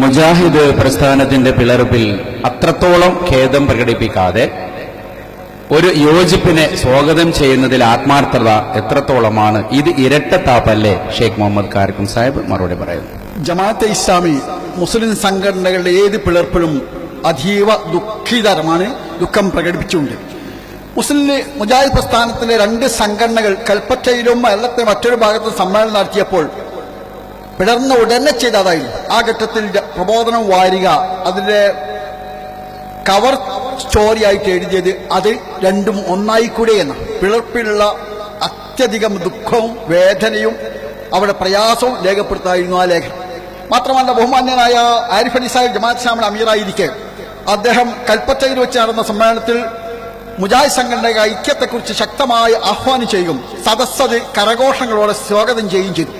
മുജാഹിദ് പ്രസ്ഥാനത്തിന്റെ പിളർപ്പിൽ അത്രത്തോളം ഖേദം പ്രകടിപ്പിക്കാതെ ഒരു യോജിപ്പിനെ സ്വാഗതം ചെയ്യുന്നതിൽ ആത്മാർത്ഥത എത്രത്തോളമാണ് ഇത് ഇരട്ടത്താപ്പല്ലേ? ഷെയ്ഖ് മുഹമ്മദ് കാരിക്കും സാഹിബ് മറുപടി പറയുന്നു. ജമാഅത്തെ ഇസ്ലാമി മുസ്ലിം സംഘടനകളുടെ ഏത് പിളർപ്പിലും അതീവ ദുഃഖിതരമാണ് ദുഃഖം പ്രകടിപ്പിച്ചുകൊണ്ട്. മുസ്ലിം മുജാഹിദ് പ്രസ്ഥാനത്തിലെ രണ്ട് സംഘടനകൾ കൽപ്പറ്റയിലും കേരളത്തിലെ മറ്റൊരു ഭാഗത്തും സമ്മേളനം നടത്തിയപ്പോൾ പിളർന്ന ഉടനെ ചെയ്ത അതായി ആ ഘട്ടത്തിൽ പ്രബോധനം വാരിക അതിന്റെ കവർ സ്റ്റോറി ആയിട്ട് എഴുതിയത് അത് രണ്ടും ഒന്നായി ഒന്നായിക്കൂടെ എന്ന പിളർപ്പിലുള്ള അത്യധികം ദുഃഖവും വേദനയും അവിടെ പ്രയാസവും രേഖപ്പെടുത്തായിരുന്നു ആ ലേഖനം. മാത്രമല്ല ബഹുമാന്യനായ ആരിഫ് അലി സാഹിബ് ജമാഅത്ത് ഇസ്ലാമിന്റെ അമീറായിരിക്കെ അദ്ദേഹം കൽപ്പറ്റയിൽ വെച്ച് നടന്ന സമ്മേളനത്തിൽ മുജാഹിദ് സംഘടനയുടെ ഐക്യത്തെക്കുറിച്ച് ശക്തമായി ആഹ്വാനം ചെയ്യുകയും സദസ്സത് കരഘോഷങ്ങളോടെ സ്വാഗതം ചെയ്യുകയും ചെയ്തു.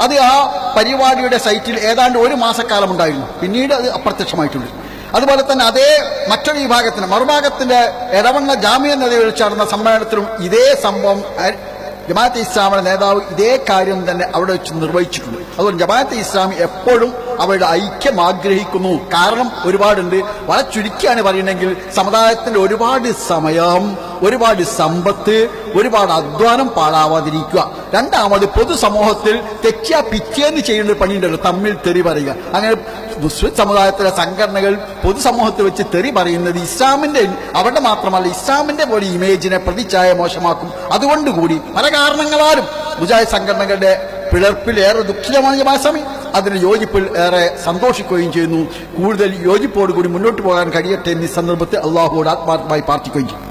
അത് ആ പരിപാടിയുടെ സൈറ്റിൽ ഏതാണ്ട് ഒരു മാസക്കാലം ഉണ്ടായിരുന്നു. പിന്നീട് അത് അപ്രത്യക്ഷമായിട്ടുണ്ട്. അതുപോലെ തന്നെ അതേ മറ്റൊരു വിഭാഗത്തിന് മറുഭാഗത്തിന്റെ എടവണ്ണ ജാമ്യ നദി വെച്ച് നടന്ന സമ്മേളനത്തിലും ഇതേ സംഭവം ജമാഅത്ത് ജമാഅത്തെ ഇസ്ലാമിയുടെ നേതാവ് ഇതേ കാര്യം തന്നെ അവിടെ വെച്ച് നിർവഹിച്ചിട്ടുണ്ട്. അതുകൊണ്ട് ജമാഅത്തെ ഇസ്ലാമി എപ്പോഴും അവരുടെ ഐക്യം ആഗ്രഹിക്കുന്നു. കാരണം ഒരുപാടുണ്ട്. വളരെ ചുരുക്കിയാണ് പറയണമെങ്കിൽ സമുദായത്തിന്റെ ഒരുപാട് സമയം ഒരുപാട് സമ്പത്ത് ഒരുപാട് അധ്വാനം പാഴാവാതിരിക്കുക. രണ്ടാമത് പൊതുസമൂഹത്തിൽ തെറ്റിയ പിറ്റേന്ന് ചെയ്യേണ്ട പണിയുണ്ടല്ലോ തമ്മിൽ തെറി പറയുക. അങ്ങനെ മുസ്ലിം സമുദായത്തിലെ സംഘടനകൾ പൊതുസമൂഹത്തിൽ വെച്ച് തെറി പറയുന്നത് ഇസ്ലാമിന്റെ അവരുടെ മാത്രമല്ല ഇസ്ലാമിന്റെ പോലെ ഇമേജിനെ പ്രതിച്ഛായ മോശമാക്കും. അതുകൊണ്ടുകൂടി പല കാരണങ്ങളാലും മുജാഹിദ് സംഘടനകളുടെ പിളർപ്പിൽ ഏറെ ദുഃഖിതമാണ് ജമാസ്വാമി അതിന് യോജിപ്പിൽ ഏറെ സന്തോഷിക്കുകയും ചെയ്യുന്നു. കൂടുതൽ യോജിപ്പോടുകൂടി മുന്നോട്ട് പോകാൻ കഴിയട്ടെ എന്നീ സന്ദർഭത്തിൽ അള്ളാഹുവോട് ആത്മാർത്ഥമായി പ്രാർത്ഥിക്കുകയും ചെയ്യും.